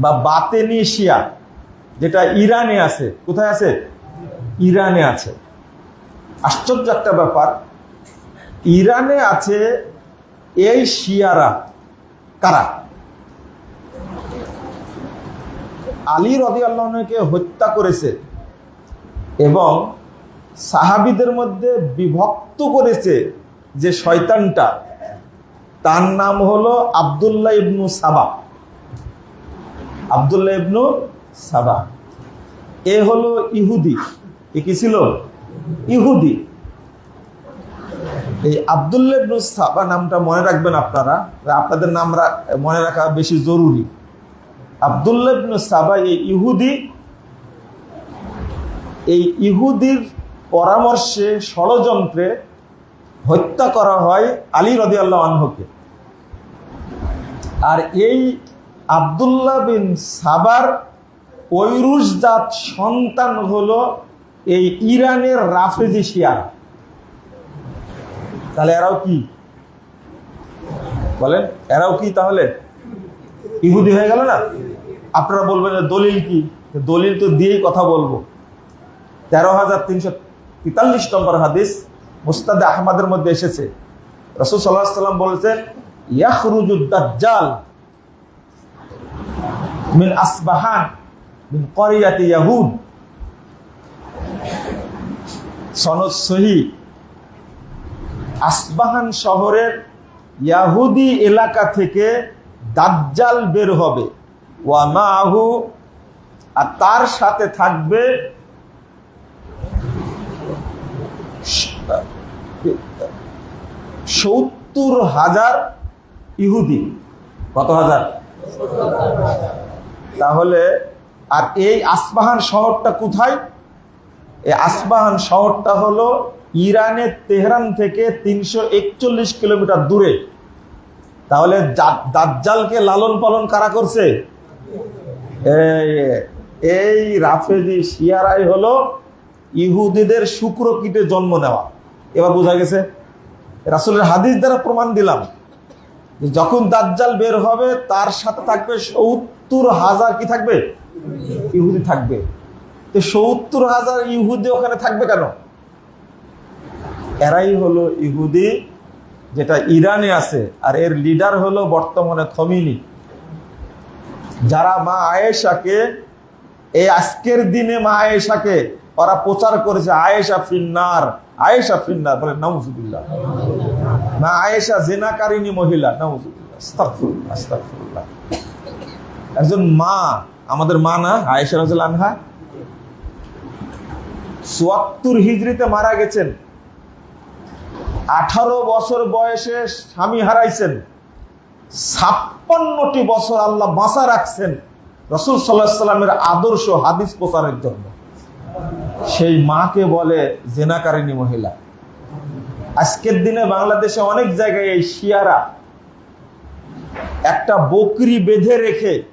বা বাতেনি শিয়া যেটা ইরানে আছে, কোথায় আছে? ইরানে আছে। আশ্চর্য একটা ব্যাপার, ইরানে আছে এই শিয়ারা কারা? আলী রদি আল্লাহকে হত্যা করেছে এবং সাহাবিদের মধ্যে বিভক্ত করেছে যে শয়তানটা, তার নাম হলো আবদুল্লাহ ইবনু সাবা আবদুল্লাহ ইবনু সাবা। এ হলো ইহুদি। এ কি ছিল? ইহুদি। এই আবদুল্লাহ ইবনু সাবা নামটা মনে রাখবেন আপনারা। আপনাদের নাম মনে রাখা বেশি জরুরি। আবদুল্লাহ ইবনু সাবা এই ইহুদি। এই ইহুদির পরামর্শে ষড়যন্ত্রে হত্যা করা হয় আলী রদি আল্লাহ আনহকে। আর এই আবদুল্লাহ বিন সাবার ঐরুসজাত সন্তান হলো এই ইরানের রাফেজি শিয়ারা তাহলে এরাও কি? বলেন, এরাও কি তাহলে? ইহুদি হয়ে গেল না? আপনারা বলবেন দলিল কি? দলিল তো দিয়েই কথা বলব। তেরো হাজার তিনশো তেতাল্লিশ নম্বর হাদিস মুস্তাদে আহমদের মধ্যে এসেছে। রসুল সাল্লাহ সাল্লাম বলেছেন ইয়াখরুজুদ্দাজ্জাল মিন আসবাহান মিন করিয়াতি ইয়াহুদ সনদ সহি। আসবাহান শহরের ইয়াহুদি এলাকা থেকে দাজ্জাল বের হবে। ওয়া মাহু, আর তার সাথে থাকবে সত্তর হাজার ইহুদি। কত হাজার? তাহলে, আর এই আসবাহান শহরটা কোথায়? এই আসবাহান শহরটা হলো ইরানের তেহরান থেকে তিনশো একচল্লিশ কিলোমিটার দূরে। তাহলে দাজ্জালকে লালন পালন কারা করছে? এই- রাফেজি শিয়ারাই হলো ইহুদিদের শুক্র কীটে জন্ম নেওয়া। এবার বোঝা গেছে, রাসুলের হাদিস দ্বারা প্রমাণ দিলাম যখন দাজ্জাল বের হবে, তার সাথে থাকবে সত্তর হাজার কি থাকবে? ইহুদি থাকবে। তো সত্তর হাজার ইহুদি ওখানে থাকবে কেন? এরাই হলো ইহুদি, যেটা ইরানে আছে, আর এর লিডার হলো বর্তমানে খমিনি। যারা মা আয়েশাকে, এই আজকের দিনে মা আয়েশাকে, ওরা প্রচার করেছে, আয়েশা ফিন্নার আয়েশা ফিন্নার, বলে নাউজুবিল্লাহ। মা আয়েশা জেনাকারিনী মহিলা, নাউজুবিল্লাহ, আস্তাগফিরুল্লাহ আস্তাগফিরুল্লাহ। একজন মা, আমাদের মা না, আয়েশা রাজুল আনহা, চুয়াত্তর হিজড়িতে মারা গেছেন। আঠারো বছর বয়সে স্বামী হারাইছেন। ছাপ্পান্নটি বছর আল্লাহ বাঁচা রাখছেন। রসুল সাল্লাহ সাল্লামের আদর্শ হাদিস প্রচারের জন্য। সেই মাকে বলে জেনাকারিনী মহিলা। আজকের দিনে বাংলাদেশে অনেক জায়গায় এই শিয়ারা একটা বকরি বেঁধে রেখে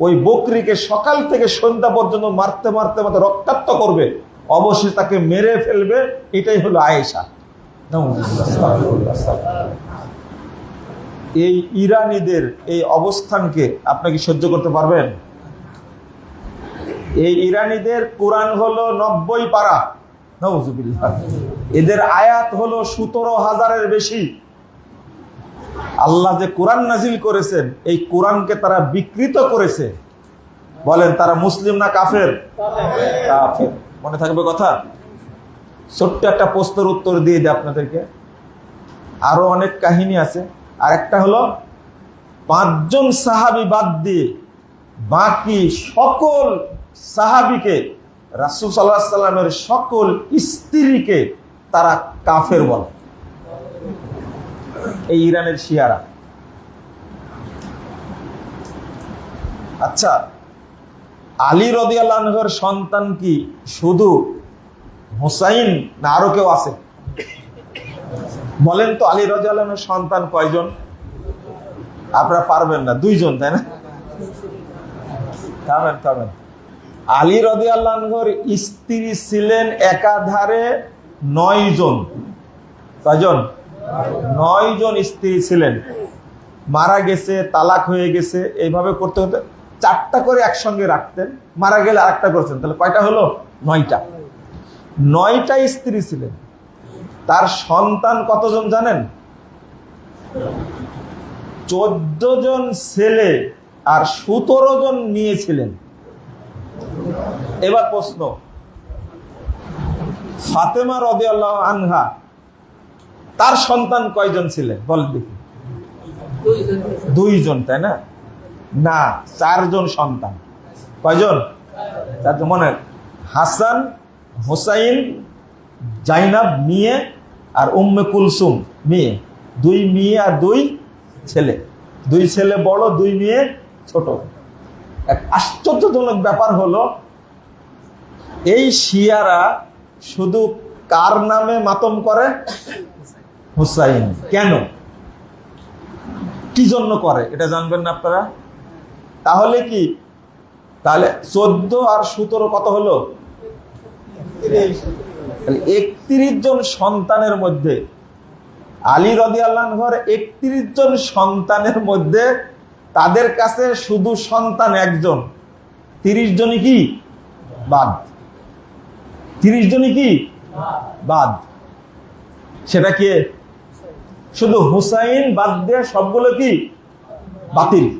ওই বকরিকে সকাল থেকে সন্ধ্যা পর্যন্ত মারতে মারতে মারতে রক্তাক্ত করবে। অবশ্যই তাকে মেরে ফেলবে। এটাই হলো আয়েশা। এই ইরানিদের এই অবস্থানকে আপনাকে সহ্য করতে পারবেন? এই ইরানিদের কোরআন হলো নব্বই পারা। এদের আয়াত হলো সতেরো হাজারের বেশি। আল্লাহ যে কোরআন নাজিল করেছেন এই কোরআনকে তারা বিকৃত করেছে। বলেন, তারা মুসলিম না কাফের? কাফের। মনে থাকবে কথা? ছোট্ট একটা প্রশ্নের উত্তর দিয়ে দিই আপনাদেরকে। আরও অনেক কাহিনী আছে। আর একটা হলো, পাঁচজন সাহাবি বাদ দিয়ে বাকি সকল সাহাবিকে, রাসুল সাল্লাহ সাল্লামের সকল স্ত্রীকে তারা কাফের বলে। এই ইরানের শিয়ারা। আচ্ছা আলী রদিয়াল্লাহর সন্তান কি শুধু হোসাইন না আরও কেউ আছে? বলেন তো আলী রাজিয়াল্লাহর সন্তান কয়জন? আপনারা পারবেন না, দুইজন, তাই না? থামেন থামেন। আলী রদি আল্লাহর স্ত্রী ছিলেন একাধারে নয় জন কয়জন? নয় জন স্ত্রী ছিলেন। মারা গেছে, তালাক হয়ে গেছে, এইভাবে করতে হতে চারটা করে একসঙ্গে রাখতেন, মারা গেলে আরেকটা করছেন। তাহলে কয়টা হলো? নয়টা। নয়টা স্ত্রী ছিলেন। তার সন্তান কতজন জানেন? চোদ্দ জন ছেলে আর সতেরো জন নিয়েছিলেন এবার প্রশ্ন। ফাতেমা রদে আল্লাহ আনহা তার সন্তান কয়জন ছিলেন? বল দেখি। দুইজন, তাই না? না, চারজন সন্তান। কয়জন? চারজন। মনে হাসান, হোসাইন, জাইনাব, মেয়ে আর উম্মে কুলসুম। মেয়ে। দুই মেয়ে আর দুই ছেলে। দুই ছেলে বড়, দুই মেয়ে ছোট। এক আশ্চর্যজনক ব্যাপার হলো, এই শিয়ারা শুধু কার নামে মাতম করে? হুসাইন। কেন? কি জন্য করে? এটা জানবেন না আপনারা? তাহলে কি? তাহলে চোদ্দ আর সতেরো কত হলো? একত্রিশ জন সন্তানের মধ্যে, আলী রদি আল্লাহর একত্রিশ জন সন্তানের মধ্যে তাদের কাছে শুধু সন্তান একজন। তিরিশ জনই কি? বাদ। তিরিশ জনই কি? বাদ। সেটা কি? শুধু হুসাইন বাদ দিয়ে সবগুলো কি? বাতিল।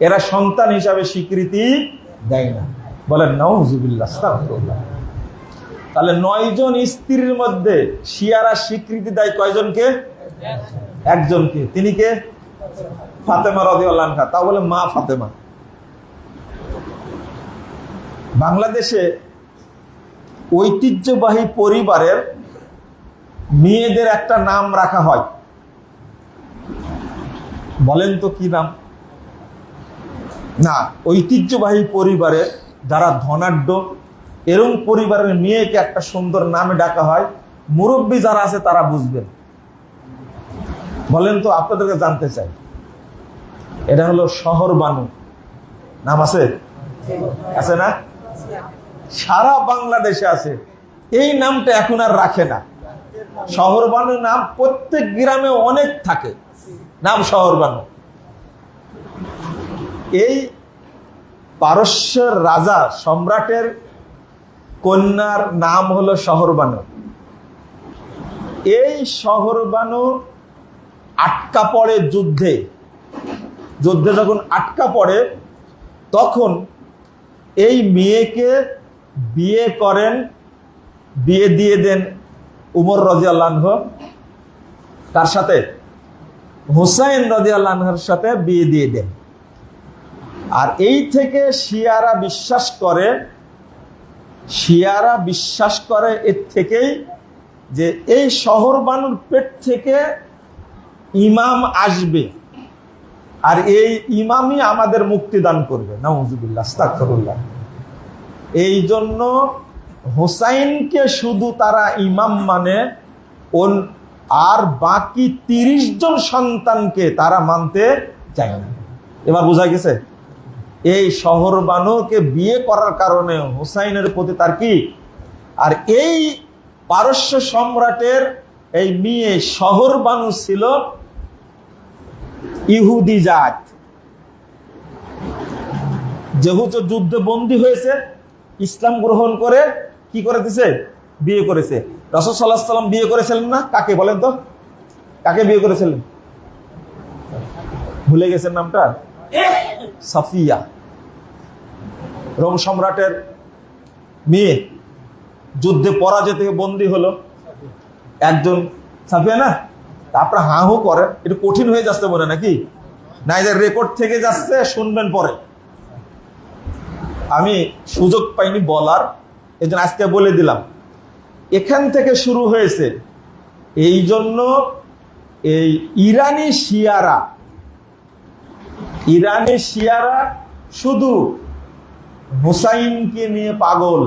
এরা সন্তান হিসাবে স্বীকৃতি দেয় না। বলেন আস্তাগফিরুল্লাহ। তাহলে নয় জন স্ত্রীর মধ্যে শিয়ারা স্বীকৃতি দেয় কয়জনকে? একজনকে। তিনি কে? ফাতেমা রাদিয়াল্লাহু আনহা। তা বলে মা ফাতেমা। বাংলাদেশে ঐতিহ্যবাহী পরিবারের মেয়েদের একটা নাম রাখা হয়। বলেন তো কি নাম? না, ঐতিহ্যবাহী পরিবারে যারা ধনাঢ্য, এরম পরিবারের মেয়েকে একটা সুন্দর নামে ডাকা হয়, মুরব্বী যারা আছে তারা বুঝবেন। বলেন তো আপনাদেরকে জানতে চাই। এটা হলো শহর বানু। নাম আছে? আছে না? সারা বাংলাদেশে আছে। এই নামটা এখন আর রাখে না। শহর বানু নাম প্রত্যেক গ্রামে অনেক থাকে। নাম শহর বানু। এই পারস্যের রাজা সম্রাটের কন্যার নাম হলো শহরবানু এই শহরবানু আটকা পড়ে যুদ্ধে। যুদ্ধে যখন আটকা পড়ে, তখন এই মেয়েকে বিয়ে করেন, বিয়ে দিয়ে দেন উমর রাজি আল্লাহ তার সাথে? হুসাইন রাজি আল্লাহর সাথে বিয়ে দিয়ে দেন। আর এই থেকে শিয়ারা বিশ্বাস করে, শিয়ারা বিশ্বাস করে এর থেকেই যে এই শহর বানুর পেট থেকে ইমাম আসবে। আর এই ইমামই আমাদের মুক্তি দান করবে। নাউজুবিল্লাহ এই জন্য হোসাইনকে শুধু তারা ইমাম মানে আর বাকি তিরিশ জন সন্তানকে তারা মানতে চায় না। এবার বোঝা গেছে, এই শহর বানুকে বিয়ে করার কারণে হুসাইনের প্রতি তার কি? আর এই পারস্য সম্রাটের এই মেয়ে শহর বানু ছিল ইহুদি জাত। যেহেতু যুদ্ধে বন্দী হয়েছে, ইসলাম গ্রহণ করে কি করে দিছে? বিয়ে করেছে। রসদ সাল্লাহ সাল্লাম বিয়ে করেছিলেন না? কাকে বলেন তো? কাকে বিয়ে করেছিলেন? ভুলে গেছেন নামটা? সাফিয়া। রোম সম্রাটের মেয়ে। যুদ্ধে পরাজয় থেকে বন্দী হলো। একজন সাফিয়া না? তারপরে হা হু করে। একটু কঠিন হয়ে যাচ্ছে মনে নাকি? না, এদের রেকর্ড থেকে যাচ্ছে, শুনবেন পরে। আমি সুযোগ পাইনি বলার এই জন্য আজকে বলে দিলাম। এখান থেকে শুরু হয়েছে। এই জন্য এই ইরানি শিয়ারা ইরানি শিয়ারা শুধু হুসাইনকে নিয়ে পাগল,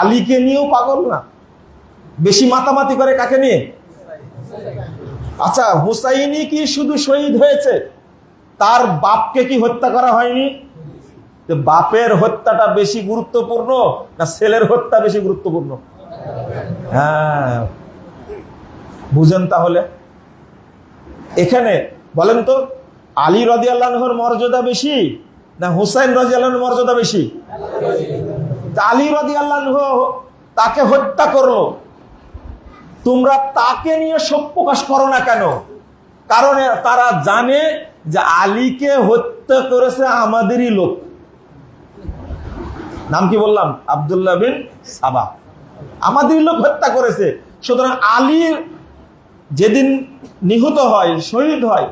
আলীকে নিয়েও পাগল না, বেশি মাতামাতি করে কাকে নিয়ে? আচ্ছা হুসাইনি কি শুধু শহীদ হয়েছে? তার বাপকে কি হত্যা করা হয়নি? বাপের হত্যাটা বেশি গুরুত্বপূর্ণ না ছেলের হত্যা বেশি গুরুত্বপূর্ণ? হ্যাঁ। বুঝেন তাহলে। এখানে বলেন তো, আলী রদি আল্লাহর মর্যাদা বেশি না হুসাইন রাজি মর্যাদা বেশি? আলী রাজি আল্লাহ তাকে হত্যা করল তোমরা তাকে নিয়ে শোক প্রকাশ করো না কেন? কারণ তারা জানে যে আলীকে হত্যা করেছে আমাদেরই লোক। নাম কি বললাম? আব্দুল্লাহ বিন সাবা আমাদেরই লোক হত্যা করেছে। সুতরাং আলীর যেদিন নিহত হয়, শহীদ হয়,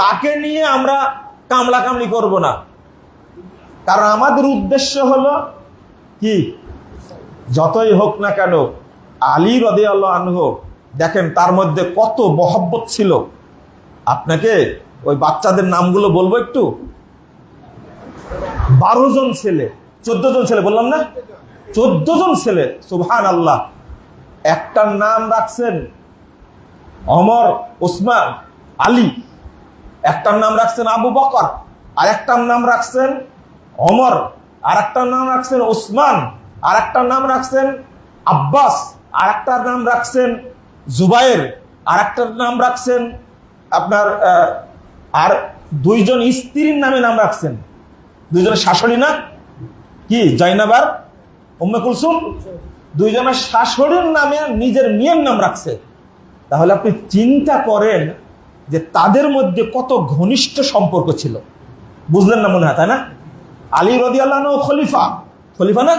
তাকে নিয়ে আমরা কামলা কামলি করব না। কারণ আমাদের উদ্দেশ্য হলো কি? যতই হোক না কেন, আলী রদে আল্লাহ আনহ, দেখেন, তার মধ্যে কত মহব্বত ছিল। আপনাকে ওই বাচ্চাদের নামগুলো বলব একটু? বারো জন ছেলে, চোদ্দ জন ছেলে, বললাম না? চোদ্দ জন ছেলে সুবহান আল্লাহ একটার নাম রাখছেন অমর, ওসমান, আলী। একটার নাম রাখছেন আবু বকর আর একটার নাম রাখছেন অমর আর একটার নাম রাখছেন ওসমান আর একটার নাম রাখছেন আব্বাস আর একটার নাম রাখছেন জুবায়ের আর একটার নাম রাখছেন আপনার আর দুইজন স্ত্রীর নামে নাম রাখছেন। দুইজনের শাশুড়ি না? কি? জয়নাবার উম্মে কুলসুম দুইজনের শাশুড়ির নামে নিজের মেয়ের নাম রাখছে। তাহলে আপনি চিন্তা করেন যে তাদের মধ্যে কত ঘনিষ্ঠ সম্পর্ক ছিল। বুঝলেন না মনে হয়, তাই না? আলী রদি আল্লাহ খলিফা। খলিফা না?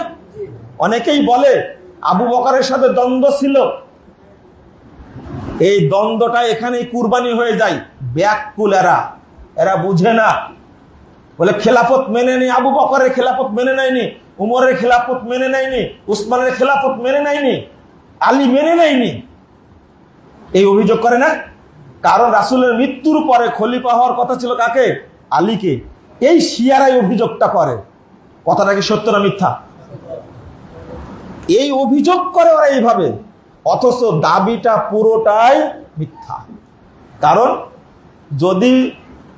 অনেকেই বলে আবু বকারের সাথে দ্বন্দ্ব ছিল। এই দ্বন্দ্বটা এখানেই কুরবানি হয়ে যায় ব্যাকুল এরা এরা বুঝে না। বলে খেলাফত মেনে নেই, আবু বকরের খেলাফত মেনে নেয়নি। উমরের খেলাফত মেনে নেয়নি, উসমানের খেলাফত মেনে নেয়নি, আলী মেনে নেয়নি। এই অভিযোগ করে না? কারণ রাসুলের মৃত্যুর পরে খলিফা হওয়ার কথা ছিল কাকে? আলীকে। এই শিয়ারাই অভিযোগটা করে। কথাটা কি সত্য না মিথ্যা? এই অভিযোগ করে ওরা এইভাবে, অথচ দাবিটা পুরোটাই মিথ্যা। কারণ যদি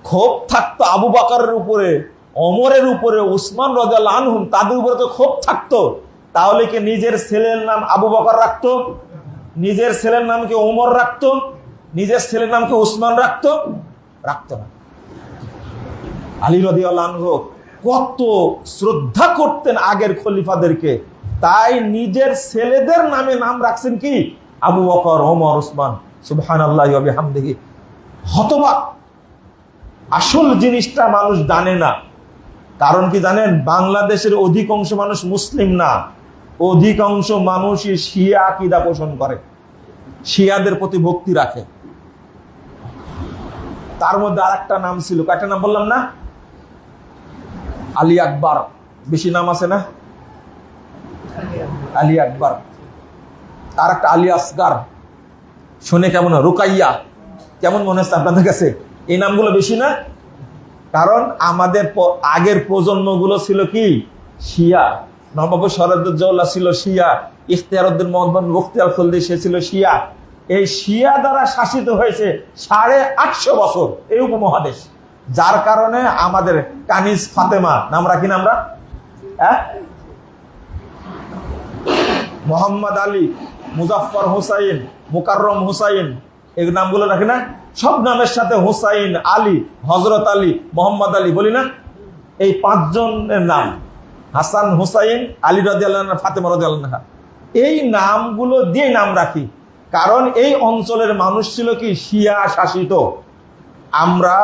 ক্ষোভ থাকতো আবু বাকারের উপরে অমরের উপরে উসমান রাজাল আনহুম, তাদের উপরে তো ক্ষোভ থাকতো। তাহলে কি নিজের ছেলের নাম আবু বকর রাখতো? নিজের ছেলের নামকে ওমর রাখতো? নিজের ছেলের নামকে উসমান রাখতো? রাখতো না। আলী রদি আনহু কত শ্রদ্ধা করতেন আগের খলিফাদেরকে। তাই নিজের ছেলেদের নামে নাম রাখছেন কি? আবু বকর, ওমর, উসমান। সুবহান আল্লাহ হামদিহি হতবাক। আসল জিনিসটা মানুষ জানে না। কারণ কি জানেন? বাংলাদেশের অধিকাংশ মানুষ মুসলিম না। অধিকাংশ মানুষই শিয়া আকিদা পোষণ করে। শিয়াদের প্রতি ভক্তি রাখে। তার মধ্যে আরেকটা নাম ছিল। কয়েকটা নাম বললাম না? আলী আকবর। বেশি নাম আছে না? আলী আকবর। আর একটা আলী আসগার। শুনে কেমন? রুকাইয়া। কেমন মনে হচ্ছে আপনাদের কাছে? এই নামগুলো বেশি না? কারণ আমাদের আগের প্রজন্মগুলো ছিল কি? শিয়া। নবাব শরদুজ্জৌল্লাহ ছিল শিয়া। ইখতিয়ারউদ্দিন মোহাম্মদ মুখতিয়ার খলদি সে ছিল শিয়া। এই শিয়া দ্বারা শাসিত হয়েছে সাড়ে আটশো বছর এই উপমহাদেশ। যার কারণে আমাদের কানিজ ফাতেমা নাম রাখি না আমরা হ্যাঁ? মোহাম্মদ আলী মুজাফর হুসাইন, মুকাররম হুসাইন এই নামগুলো রাখি না? সব নামের সাথে হুসাইন, আলী হজরত আলী, মোহাম্মদ আলী বলি না? এই পাঁচজনের নাম, হাসান, হুসাইন, আলী রাজি আল্লাহ ফাতেমা রাজি আল্লাহ এই নামগুলো দিয়ে নাম রাখি। কারণ এই অঞ্চলের মানুষ ছিল কি? শিয়া শাসিত। আমরা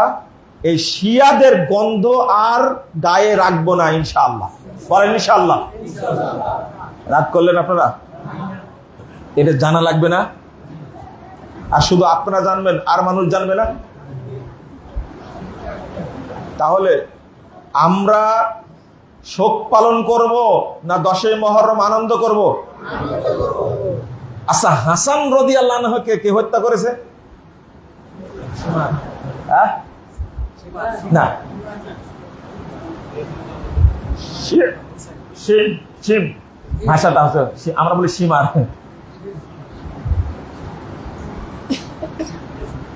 এই শিয়াদের গন্ধ আর গায়ে রাখব না, ইনশাআল্লাহ। বলেন ইনশাআল্লাহ। রাগ করলেন আপনারা? এটা জানা লাগবে না? আর শুধু আপনারা জানবেন, আর মানুষ জানবে না? তাহলে আমরা শোক পালন করব না দশই মহরম আনন্দ করব? আচ্ছা হাসান রদি আল্লাহকে কে হত্যা করেছে? হ্যাঁ? না। ভাষাটা আমরা বলি সীমার।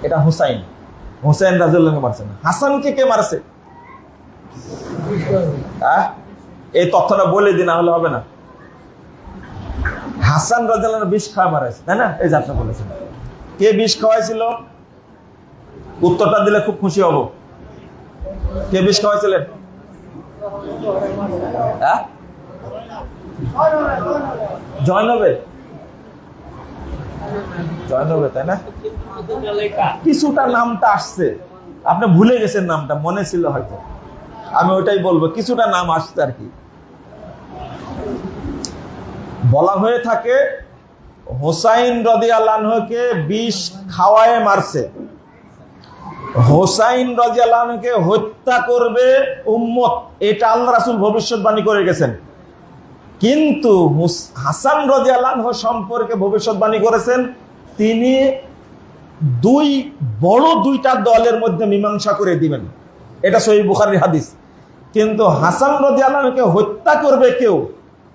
এটা হুসাইন। হুসাইন রাজুল্লাহকে মারছে না। হাসানকে কে মারছে? হ্যাঁ? এই তথ্যটা বলে দিন হলে হবে না। হাসান রাজুল্লাহ বিষ খাওয়া মারাইছে, তাই না? এই যাত্রা বলেছেন। কে বিষ খাওয়াইছিল? উত্তরটা দিলে খুব খুশি হব। কে বিষ খাওয়াইছিলেন? হ্যাঁ? জয়নবে তাই না? কিছুটা নামটা আসছে। আপনি ভুলে গেছেন নামটা মনে ছিল হয়তো। আমি ওটাই বলব কিছুটা নাম আসছে আর কি। বলা হয়ে থাকে হোসাইন রদি আল্লাহকে বিষ খাওয়ায় মারছে। হোসাইন রাজি আল্লাহকে হত্যা করবে উম্মত। এটা আল্লাহ রাসুল ভবিষ্যৎবাণী করে গেছেন। কিন্তু হুস- হাসান রাজি আল্লাহ সম্পর্কে ভবিষ্যৎবাণী করেছেন, তিনি দুই, বড় দুইটা দলের মধ্যে মীমাংসা করে দিবেন। এটা সহি বুখারির হাদিস। কিন্তু হাসান রাজি আল্লাহকে হত্যা করবে কেউ,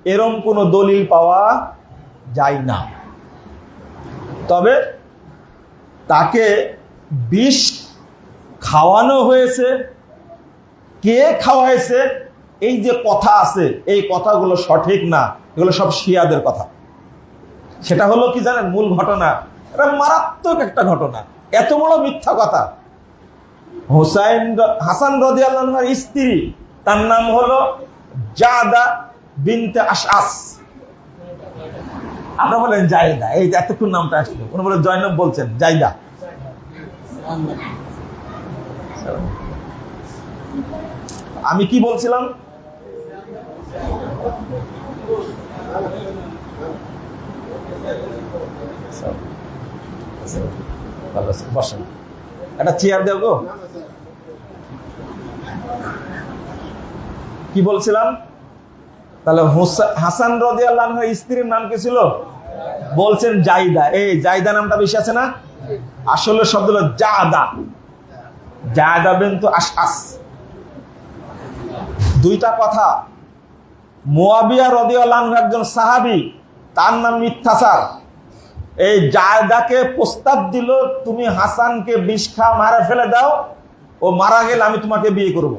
এরম কোনো দলিল পাওয়া যায় না। তবে তাকে বিষ খাওয়ানো হয়েছে, কে খাওয়াইছে এই যে কথা আছে, এই কথাগুলো সঠিক না, এগুলো সব শিয়াদের কথা। সেটা হলো কি জানেন, মূল ঘটনা? এটা মারাত্মক একটা ঘটনা। এত বড় মিথ্যা কথা। হোসাইন হাসান রদি স্ত্রী, তার নাম হলো জাদা বিনতে আশাস আপনারা বলেন, জায়দা। এই এতক্ষণ নামটা আসলো। উনি বলে, জয়নব বলছেন, জায়দা। আমি কি বলছিলাম? বসেন একটা চেয়ার দেব গো। কি বলছিলাম? তাহলে হাসান রদি স্ত্রীর নাম কি ছিল? বলছেন জাইদা। এই জাইদা নামটা বেশি আছে না? আসলে শব্দ হলো জাদা। জাদা বিন্তু আশআস। দুইটা কথা মোয়াবিয়া রদিয়াল্লাহ একজন সাহাবি, তার নাম মিথ্যাচার। এই জায়দাকে প্রস্তাব দিল, তুমি হাসানকে বিষ খা মারা ফেলে দাও, ও মারা গেলে আমি তোমাকে বিয়ে করব।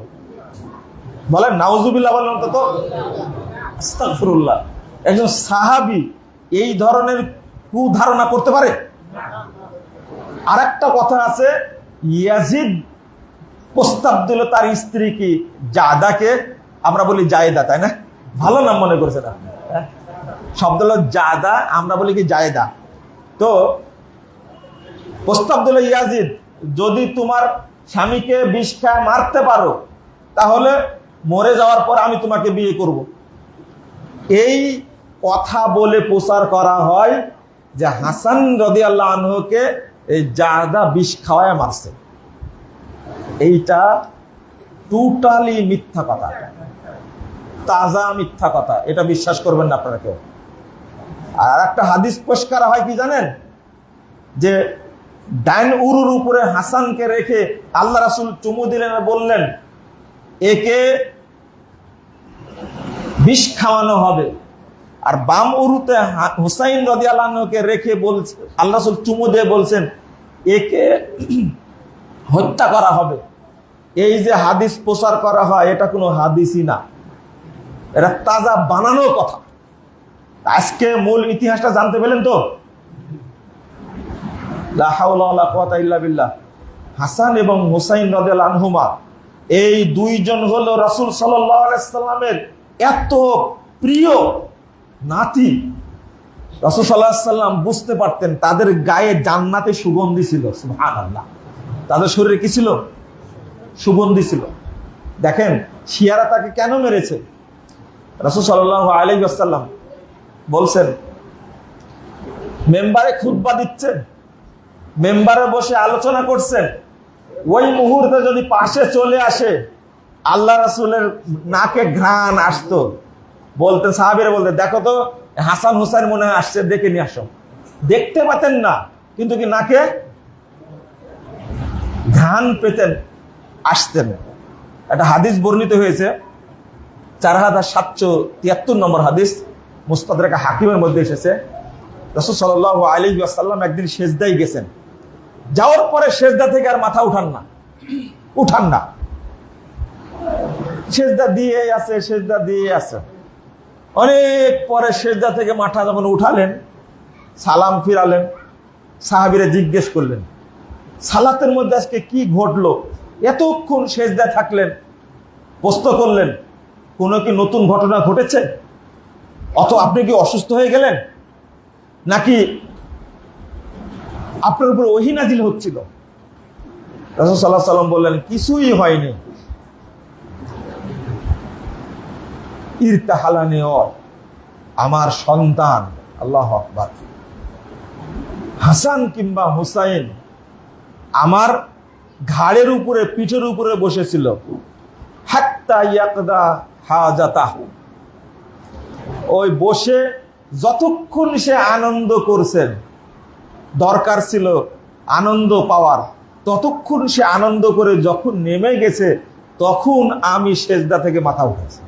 বলেন, নাউজুবিল্লাহ বললাম তো আস্তাগফিরুল্লাহ। একজন সাহাবি এই ধরনের কুধারণা করতে পারে? আর একটা কথা আছে, ইয়াজিদ প্রস্তাব দিল তার স্ত্রী কি জাদাকে, আমরা বলি জায়দা, তাই না? ভালো নাম মনে করেছে না হ্যাঁ? শব্দ হলো জাদা, আমরা বলি কি জায়দা তো, প্রস্তাব দিল ইয়াজিদ, যদি তোমার স্বামীকে বিষ মারতে পারো, তাহলে মরে যাওয়ার পর আমি তোমাকে বিয়ে করব। এই কথা বলে প্রচার করা হয় যে হাসান রদি আল্লাহ আনহকে এই জাদা বিষ খাওয়ায় মারছে এইটা টোটালি মিথ্যা কথা তাজা মিথ্যা কথা, এটা বিশ্বাস করবেন না আপনারা কেউ। আর একটা হাদিস পরিষ্কার হয় কি জানেন? যে ডাইন উরুর উপরে হাসানকে রেখে আল্লাহ রাসুল চুমু দিলেন বললেন, একে বিষ খাওয়ানো হবে। আর বাম উরুতে হুসাইন রদি আল্লাহকে রেখে বলছে, আল্লাহ রাসুল চুমু দিয়ে বলছেন, একে হত্যা করা হবে। এই যে হাদিস প্রচার করা হয়, এটা কোনো হাদিসই না। এটা তাজা বানানো কথা। আজকে মূল ইতিহাসটা জানতে পেলেন তো। হাসান এবং হুসাইন রাদিয়াল্লাহু আনহুমা, এই দুইজন হলো রাসূল সাল্লামের এত প্রিয় নাতি। রাসূল সাল্লাম বুঝতে পারতেন তাদের গায়ে জান্নাতে সুগন্ধি ছিল তাদের শরীরে কি ছিল? সুগন্ধি ছিল। দেখেন, শিয়ারা তাকে কেন মেরেছে? রাসূল সাল্লাল্লাহু আলাইহি ওয়াসাল্লাম বলছেন, মেম্বারে খুতবা দিচ্ছেন, মেম্বারে বসে আলোচনা করছেন, ওই মুহূর্তে যদি পাশে চলে আসে, আল্লাহ রাসুলের নাকে ঘ্রাণ আসতো। বলতেন, সাহাবিরা বলতেন, দেখো তো, হাসান হুসাইন মনে হয় আসছে, দেখে নিয়ে আসো। দেখতে পাতেন না, কিন্তু কি নাকে ঘ্রাণ পেতেন, আসতেন। একটা হাদিস বর্ণিত হয়েছে চার হাজার সাতশো তিয়াত্তর নম্বর হাদিস মুস্তাদের হাকিমের মধ্যে এসেছে। রসুল সাল আলী আসাল্লাম একদিন সেজদাই গেছেন। যাওয়ার পরে সেজদা থেকে আর মাথা উঠান না। উঠান না। সেজদা দিয়ে আছে, সেজদা দিয়ে আছে। অনেক পরে সেজদা থেকে মাথা যখন উঠালেন, সালাম ফিরালেন, সাহাবিরা জিজ্ঞেস করলেন, সালাতের মধ্যে আজকে কি ঘটলো? এতক্ষণ সেজদা থাকলেন প্রস্ত করলেন কোনো কি নতুন ঘটনা ঘটেছে? অত আপনি কি অসুস্থ হয়ে গেলেন? নাকি আপনার উপর ওহিনাজিল হচ্ছিল? সাল্লাহ সাল্লাম বললেন, কিছুই হয়নি। ইরতাহালানে আমার সন্তান, আল্লাহ আকবার। হাসান কিংবা হুসাইন আমার ঘাড়ের উপরে, পিঠের উপরে বসেছিল। হাত্তা ইয়াকদা হাজাতা ওই বসে যতক্ষণ সে আনন্দ করছেন, দরকার ছিল আনন্দ পাওয়ার, ততক্ষণ সে আনন্দ করে যখন নেমে গেছে, তখন আমি সেজদা থেকে মাথা উঠেছি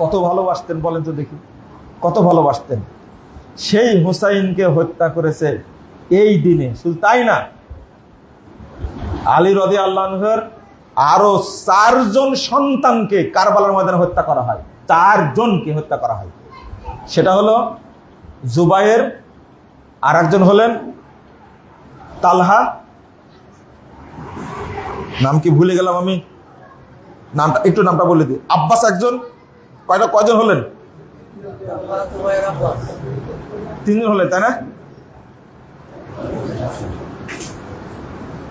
কত ভালোবাসতেন বলেন তো দেখি। কত ভালোবাসতেন। সেই হুসাইনকে হত্যা করেছে এই দিনে। শুধু তাই না? আলী রদি আল্লাহের আরও চারজন সন্তানকে কারবালার ময়দানে হত্যা করা হয়। চারজনকে হত্যা করা হয়। সেটা হলো জুবাইয়ের আর একজন হলেন তালহা। নাম কি ভুলে গেলাম আমি? নামটা, একটু নামটা বলে দিই। আব্বাস একজন, কয়টা, কয়জন হলেন? তিনজন হলেন, তাই না?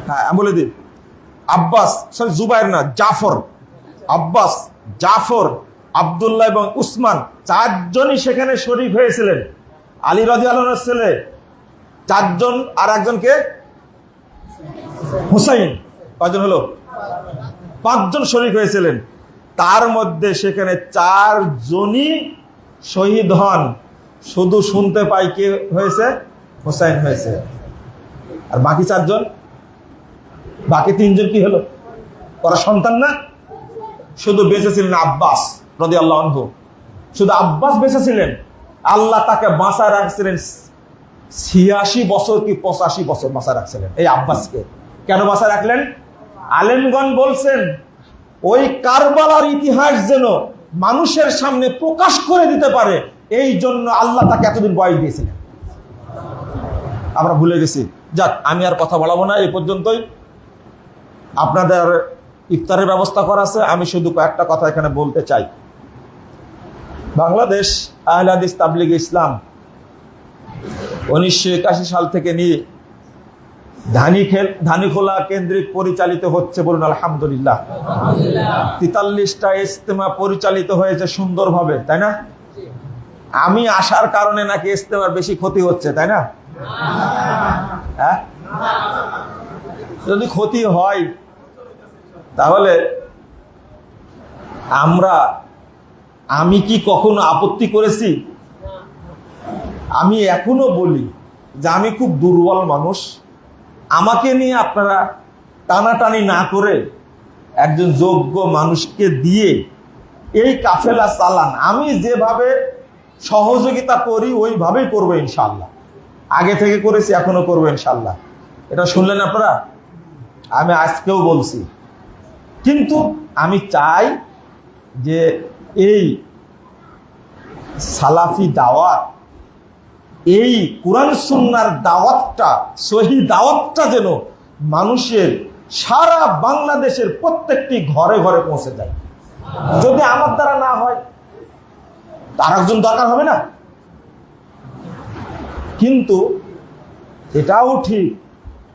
হ্যাঁ বলে দিই। আব্বাস সরি জুবাইর না, জাফর। আব্বাস, জাফর, আবদুল্লাহ এবং উসমান চারজনই সেখানে শরীফ হয়েছিলেন। আলী রাজি আলমের ছেলে, চারজন আর একজনকে হুসাইন, কয়জন হলো? পাঁচজন শরীফ হয়েছিলেন। তার মধ্যে সেখানে চারজনই শহীদ হন। শুধু শুনতে পাই কে হয়েছে? হুসাইন হয়েছে। আর বাকি চারজন? বাকি তিনজন কি হলো? ওরা সন্তান না? শুধু বেঁচে ছিলেন আব্বাস রদি আল্লাহ শুধু আব্বাস বেঁচে ছিলেন আল্লাহ তাকে বাঁচায় রাখছিলেন ছিয়াশি বছর কি পঁচাশি বছর বাঁচায় রাখছিলেন এই আব্বাসকে। কেন বাঁচায় রাখলেন? আলেমগণ বলছেন, ওই কারবালার ইতিহাস যেন মানুষের সামনে প্রকাশ করে দিতে পারে, এই জন্য আল্লাহ তাকে এতদিন বয়স দিয়েছিলেন। আমরা ভুলে গেছি। যাক, আমি আর কথা বলাবো না, এই পর্যন্তই। আপনাদের ইফতারের ব্যবস্থা করা আছে, আমি শুধু কয়েকটা কথা এখানে বলতে চাই। বাংলাদেশ আহলাদিস তাবলিগ ইসলাম উনিশশো একাশি সাল থেকে নিয়ে ধানি খেল ধানিখোলা কেন্দ্রিক পরিচালিত হচ্ছে বলুন আলহামদুলিল্লাহ। তেতাল্লিশটা ইস্তেমা পরিচালিত হয়েছে সুন্দরভাবে, তাই না? আমি আসার কারণে নাকি ইস্তেমার বেশি ক্ষতি হচ্ছে, তাই না? হ্যাঁ? যদি ক্ষতি হয় তাহলে আমরা, আমি কি কখনো আপত্তি করেছি? আমি এখনও বলি যে আমি খুব দুর্বল মানুষ। আমাকে নিয়ে আপনারা টানাটানি না করে একজন যোগ্য মানুষকে দিয়ে এই কাফেলা চালান। আমি যেভাবে সহযোগিতা করি, ওইভাবেই করব ইনশাল্লাহ আগে থেকে করেছি, এখনও করব ইনশাল্লাহ এটা শুনলেন আপনারা? আমি আজকেও বলছি। কিন্তু আমি চাই যে এই সালাফি দাওয়াত, এই কোরআন সুন্নার দাওয়াতটা, সহি দাওয়াতটা যেন মানুষের সারা বাংলাদেশের প্রত্যেকটি ঘরে ঘরে পৌঁছে যায়। যদি আমার দ্বারা না হয় তার একজন দরকার হবে না? কিন্তু এটাও ঠিক,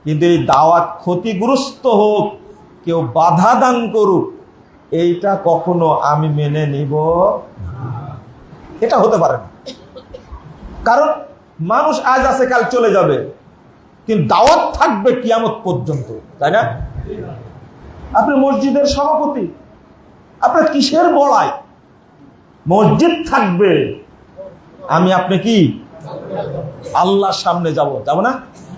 কিন্তু এই দাওয়াত ক্ষতিগ্রস্ত হোক কেউ বাধা দান করুক, এইটা কখনো আমি মেনে নিব এটা হতে পারে না। কারণ মানুষ আজ আছে, কাল চলে যাবে। কিন্তু দাওয়াত থাকবে কিয়ামত পর্যন্ত, তাই না? আপনি মসজিদের সভাপতি আপনার কিসের বড়াই মসজিদ থাকবে, আমি আপনি কি? আল্লাহর সামনে যাব যাব না?